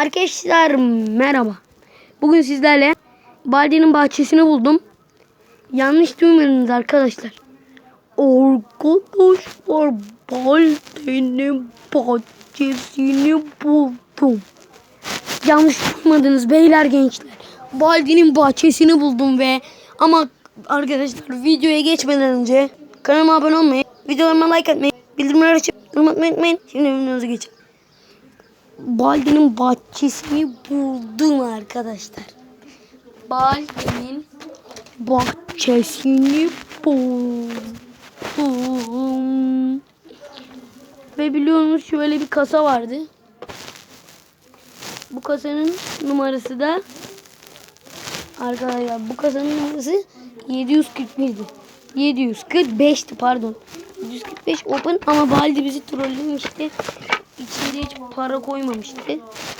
Arkadaşlar merhaba. Bugün sizlerle Baldi'nin bahçesini buldum. Yanlış duymadınız arkadaşlar. Arkadaşlar Baldi'nin bahçesini buldum. Yanlış duymadınız beyler gençler. Baldi'nin bahçesini buldum ve ama arkadaşlar videoya geçmeden önce kanalıma abone olmayı, videolarıma like atmayı, bildirimleri açıp yorum atmayı unutmayın. Şimdi videomuza geçelim. Baldi'nin bahçesini buldum arkadaşlar. Baldi'nin bahçesini buldum. Ve biliyorsunuz şöyle bir kasa vardı. Bu kasanın numarası da arkadaşlar bu kasanın numarası 741'di. 745'ti pardon. 745 open ama Baldi bizi trollemişti. Hiç para koymamıştı.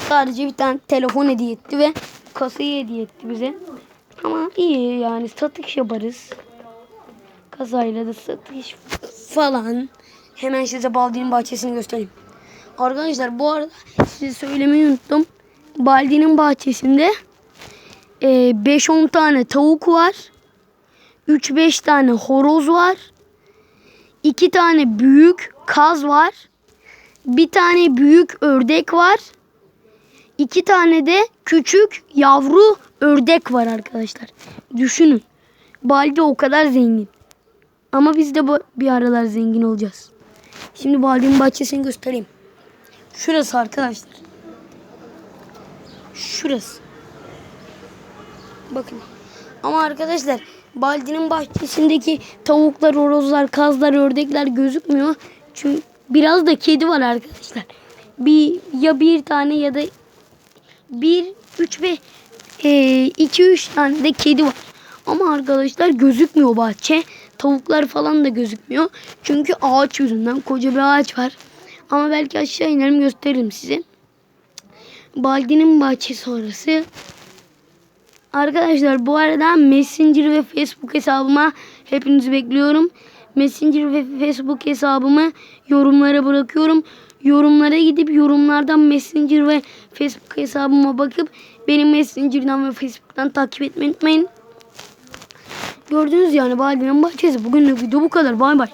Sadece bir tane telefon hediye etti ve kasayı hediye etti bize. Ama iyi yani satış yaparız. Kasayla da satış falan. Hemen size Baldi'nin bahçesini göstereyim. Arkadaşlar bu arada size söylemeyi unuttum. Baldi'nin bahçesinde e, 5-10 tane tavuk var. 3-5 tane horoz var. 2 tane büyük kaz var. Bir tane büyük ördek var. İki tane de küçük yavru ördek var arkadaşlar. Düşünün. Baldi o kadar zengin. Ama biz de bir aralar zengin olacağız. Şimdi Baldi'nin bahçesini göstereyim. Şurası arkadaşlar. Şurası. Bakın. Ama arkadaşlar Baldi'nin bahçesindeki tavuklar, horozlar, kazlar, ördekler gözükmüyor. Çünkü biraz da kedi var arkadaşlar. Bir ya bir tane ya da bir, üç ve e, iki üç tane de kedi var. Ama arkadaşlar gözükmüyor bahçe. Tavuklar falan da gözükmüyor. Çünkü ağaç yüzünden koca bir ağaç var. Ama belki aşağı inerim gösteririm size. Baldi'nin bahçesi orası. Arkadaşlar bu arada Messenger ve Facebook hesabıma hepinizi bekliyorum. Messenger ve Facebook hesabımı yorumlara bırakıyorum. Yorumlara gidip yorumlardan Messenger ve Facebook hesabıma bakıp benim Messenger'dan ve Facebook'tan takip etmeyi unutmayın. Gördünüz yani Baldi'nin bahçesi. Bugünlük video bu kadar. Bay bay.